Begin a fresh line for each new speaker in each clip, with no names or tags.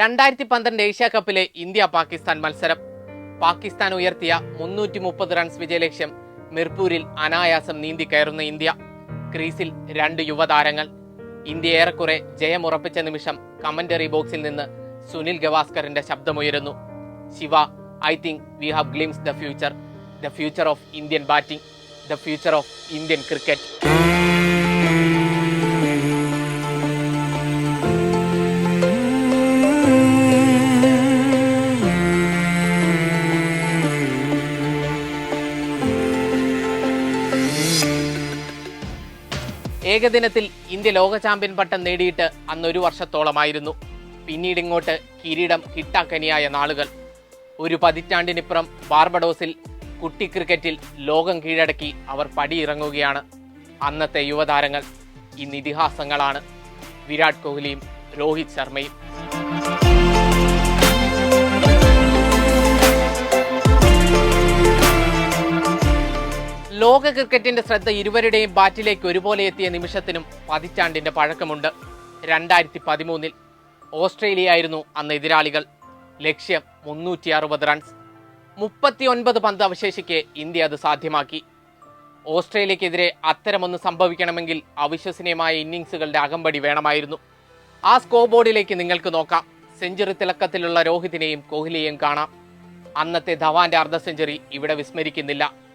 രണ്ടായിരത്തി പന്ത്രണ്ട് Asia കപ്പിലെ India Pakistan മത്സരം. പാകിസ്ഥാൻ ഉയർത്തിയ മുന്നൂറ്റി മുപ്പത് റൺസ് വിജയലക്ഷ്യം മിർപൂരിൽ അനായാസം നീന്തി കയറുന്ന ഇന്ത്യ. ക്രീസിൽ രണ്ട് യുവതാരങ്ങൾ. ഇന്ത്യ ഏറെക്കുറെ ജയമുറപ്പിച്ച നിമിഷം കമന്ററി ബോക്സിൽ നിന്ന് സുനിൽ ഗവാസ്കറിന്റെ ശബ്ദമുയരുന്നു. Shiva I think we have glimpse the future. The future of Indian batting. The future of Indian cricket. ഏകദിനത്തിൽ ഇന്ത്യ ലോക ചാമ്പ്യൻ പട്ടം നേടിയിട്ട് അന്നൊരു വർഷത്തോളമായിരുന്നു. പിന്നീട് ഇങ്ങോട്ട് കിരീടം കിട്ടാക്കനിയായ നാളുകൾ. ഒരു പതിറ്റാണ്ടിനിപ്പുറം ബാർബഡോസിൽ കുട്ടി ക്രിക്കറ്റിൽ ലോകം കീഴടക്കി അവർ പടിയിറങ്ങുകയാണ്. അന്നത്തെ യുവതാരങ്ങൾ ഇന്ന് ഇതിഹാസങ്ങളാണ്. വിരാട് കോഹ്ലിയും രോഹിത് ശർമ്മയും. ലോക ക്രിക്കറ്റിന്റെ ശ്രദ്ധ ഇരുവരുടെയും ബാറ്റിലേക്ക് ഒരുപോലെ എത്തിയ നിമിഷത്തിനും പതിറ്റാണ്ടിന്റെ പഴക്കമുണ്ട്. രണ്ടായിരത്തി പതിമൂന്നിൽ ഓസ്ട്രേലിയയായിരുന്നു അന്ന് എതിരാളികൾ. ലക്ഷ്യം മുന്നൂറ്റി അറുപത് റൺസ്. മുപ്പത്തി ഒൻപത് പന്ത് അവശേഷിക്കെ ഇന്ത്യ അത് സാധ്യമാക്കി. ഓസ്ട്രേലിയക്കെതിരെ അത്തരമൊന്ന് സംഭവിക്കണമെങ്കിൽ അവിശ്വസനീയമായ ഇന്നിങ്സുകളുടെ അകമ്പടി വേണമായിരുന്നു. ആ സ്കോർ ബോർഡിലേക്ക് നിങ്ങൾക്ക് നോക്കാം. സെഞ്ചുറി തിളക്കത്തിലുള്ള രോഹിതിനെയും കോഹ്ലിയെയും കാണാം. അന്നത്തെ ധവാന്റെ അർദ്ധ സെഞ്ചുറി ഇവിടെ വിസ്മരിക്കുന്നില്ല.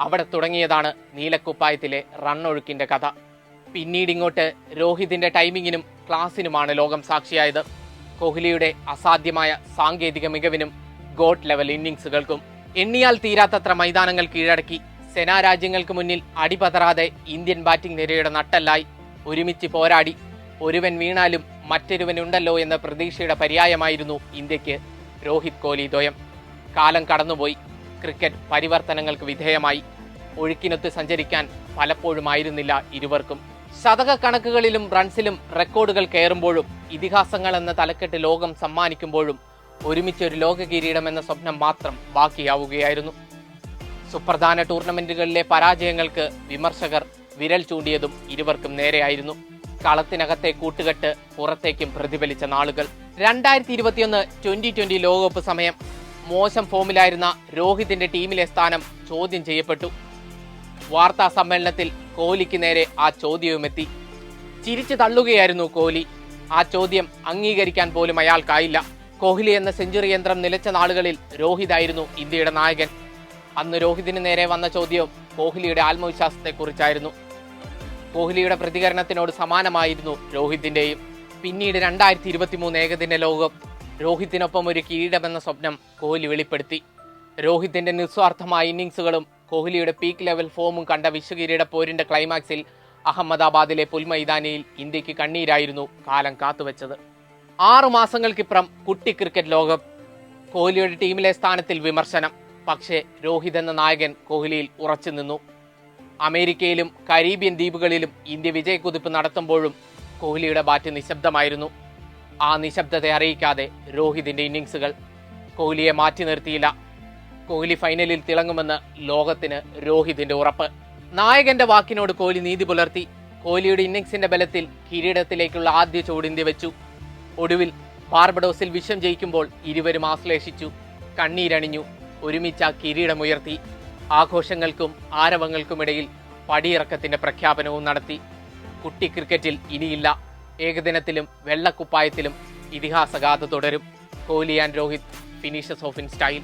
അവിടെ തുടങ്ങിയതാണ് നീലക്കുപ്പായത്തിലെ റണ്ണൊഴുക്കിന്റെ കഥ. പിന്നീട് ഇങ്ങോട്ട് രോഹിതിന്റെ ടൈമിങ്ങിനും ക്ലാസിനുമാണ് ലോകം സാക്ഷിയായത്. കോഹ്ലിയുടെ അസാധ്യമായ സാങ്കേതിക മികവിനും ഗോഡ് ലെവൽ ഇന്നിങ്സുകൾക്കും എണ്ണിയാൽ തീരാത്തത്ര മൈതാനങ്ങൾ കീഴടക്കി സെനാ രാജ്യങ്ങൾക്ക് മുന്നിൽ അടിപതറാതെ ഇന്ത്യൻ ബാറ്റിംഗ് നിരയുടെ നട്ടല്ലായി ഒരുമിച്ച് പോരാടി ഒരുവൻ വീണാലും മറ്റൊരുവനുണ്ടല്ലോ എന്ന പ്രതീക്ഷയുടെ പര്യായമായിരുന്നു ഇന്ത്യയ്ക്ക് രോഹിത് കോഹ്ലി ദ്വയം. കാലം കടന്നുപോയി. ക്രിക്കറ്റ് പരിവർത്തനങ്ങൾക്ക് വിധേയമായി. ഒഴുക്കിനൊത്ത് സഞ്ചരിക്കാൻ പലപ്പോഴുമായിരുന്നില്ല ഇരുവർക്കും. ശതക കണക്കുകളിലും റൺസിലും റെക്കോർഡുകൾ കയറുമ്പോഴും ഇതിഹാസങ്ങൾ എന്ന തലക്കെട്ട് ലോകം സമ്മാനിക്കുമ്പോഴും ഒരുമിച്ചൊരു ലോക കിരീടം എന്ന സ്വപ്നം മാത്രം ബാക്കിയാവുകയായിരുന്നു. സുപ്രധാന ടൂർണമെന്റുകളിലെ പരാജയങ്ങൾക്ക് വിമർശകർ വിരൽ ചൂണ്ടിയതും ഇരുവർക്കും നേരെയായിരുന്നു. കളത്തിനകത്തെ കൂട്ടുകെട്ട് പുറത്തേക്കും പ്രതിഫലിച്ച നാളുകൾ. രണ്ടായിരത്തി ഇരുപത്തിയൊന്ന് ട്വന്റി ട്വന്റി ലോകകപ്പ് സമയം. മോശം ഫോമിലായിരുന്ന രോഹിതിന്റെ ടീമിലെ സ്ഥാനം ചോദ്യം ചെയ്യപ്പെട്ടു. വാർത്താ സമ്മേളനത്തിൽ കോഹ്ലിക്ക് നേരെ ആ ചോദ്യവുമെത്തി. ചിരിച്ചു തള്ളുകയായിരുന്നു കോഹ്ലി. ആ ചോദ്യം അംഗീകരിക്കാൻ പോലും അയാൾക്കായില്ല. കോഹ്ലി എന്ന സെഞ്ചുറി യന്ത്രം നിലച്ച നാളുകളിൽ രോഹിതായിരുന്നു ഇന്ത്യയുടെ നായകൻ. അന്ന് രോഹിതിന് നേരെ വന്ന ചോദ്യവും കോഹ്ലിയുടെ ആത്മവിശ്വാസത്തെക്കുറിച്ചായിരുന്നു. കോഹ്ലിയുടെ പ്രതികരണത്തിനോട് സമാനമായിരുന്നു രോഹിതിന്റെയും പിന്നീട് രണ്ടായിരത്തി ഇരുപത്തി മൂന്ന് ഏകദിന ലോകം രോഹിത്തിനൊപ്പം ഒരു കിരീടമെന്ന സ്വപ്നം കോഹ്ലി വെളിപ്പെടുത്തി. രോഹിത്തിന്റെ നിസ്വാർത്ഥമായ ഇന്നിങ്സുകളും കോഹ്ലിയുടെ പീക്ക് ലെവൽ ഫോമും കണ്ട വിശ്വകിരീട പോരിന്റെ ക്ലൈമാക്സിൽ അഹമ്മദാബാദിലെ പുൽമൈതാനിയിൽ ഇന്ത്യയ്ക്ക് കണ്ണീരായിരുന്നു കാലം കാത്തുവെച്ചത്. ആറു മാസങ്ങൾക്കിപ്പുറം കുട്ടി ക്രിക്കറ്റ് ലോകം കോഹ്ലിയുടെ ടീമിലെ സ്ഥാനത്തിൽ വിമർശനം. പക്ഷേ രോഹിത് എന്ന നായകൻ കോഹ്ലിയിൽ ഉറച്ചു നിന്നു. അമേരിക്കയിലും കരീബിയൻ ദ്വീപുകളിലും ഇന്ത്യ വിജയക്കുതിപ്പ് നടത്തുമ്പോഴും കോഹ്ലിയുടെ ബാറ്റ് നിശബ്ദമായിരുന്നു. ആ നിശബ്ദത അറിയിക്കാതെ രോഹിതിന്റെ ഇന്നിങ്സുകൾ കോഹ്ലിയെ മാറ്റി നിർത്തിയില്ല. കോഹ്ലി ഫൈനലിൽ തിളങ്ങുമെന്ന് ലോകത്തിന് രോഹിതിന്റെ ഉറപ്പ്. നായകന്റെ വാക്കിനോട് കോഹ്ലി നീതി പുലർത്തി. കോഹ്ലിയുടെ ഇന്നിങ്സിന്റെ ബലത്തിൽ കിരീടത്തിലേക്കുള്ള ആദ്യ ചുവട് ഇന്ത്യ വെച്ചു. ഒടുവിൽ ബാർബഡോസിൽ വിഷം ജയിക്കുമ്പോൾ ഇരുവരും ആശ്ലേഷിച്ചു. കണ്ണീരണിഞ്ഞു. ഒരുമിച്ച് ആ കിരീടമുയർത്തി ആഘോഷങ്ങൾക്കും ആരവങ്ങൾക്കുമിടയിൽ പടിയിറക്കത്തിന്റെ പ്രഖ്യാപനവും നടത്തി. കുട്ടി ക്രിക്കറ്റിൽ ഇനിയില്ല. ഏകദിനത്തിലും വെള്ളക്കുപ്പായത്തിലും ഇതിഹാസഗാഥ തുടരും. Kohli and Rohit finishes off in style.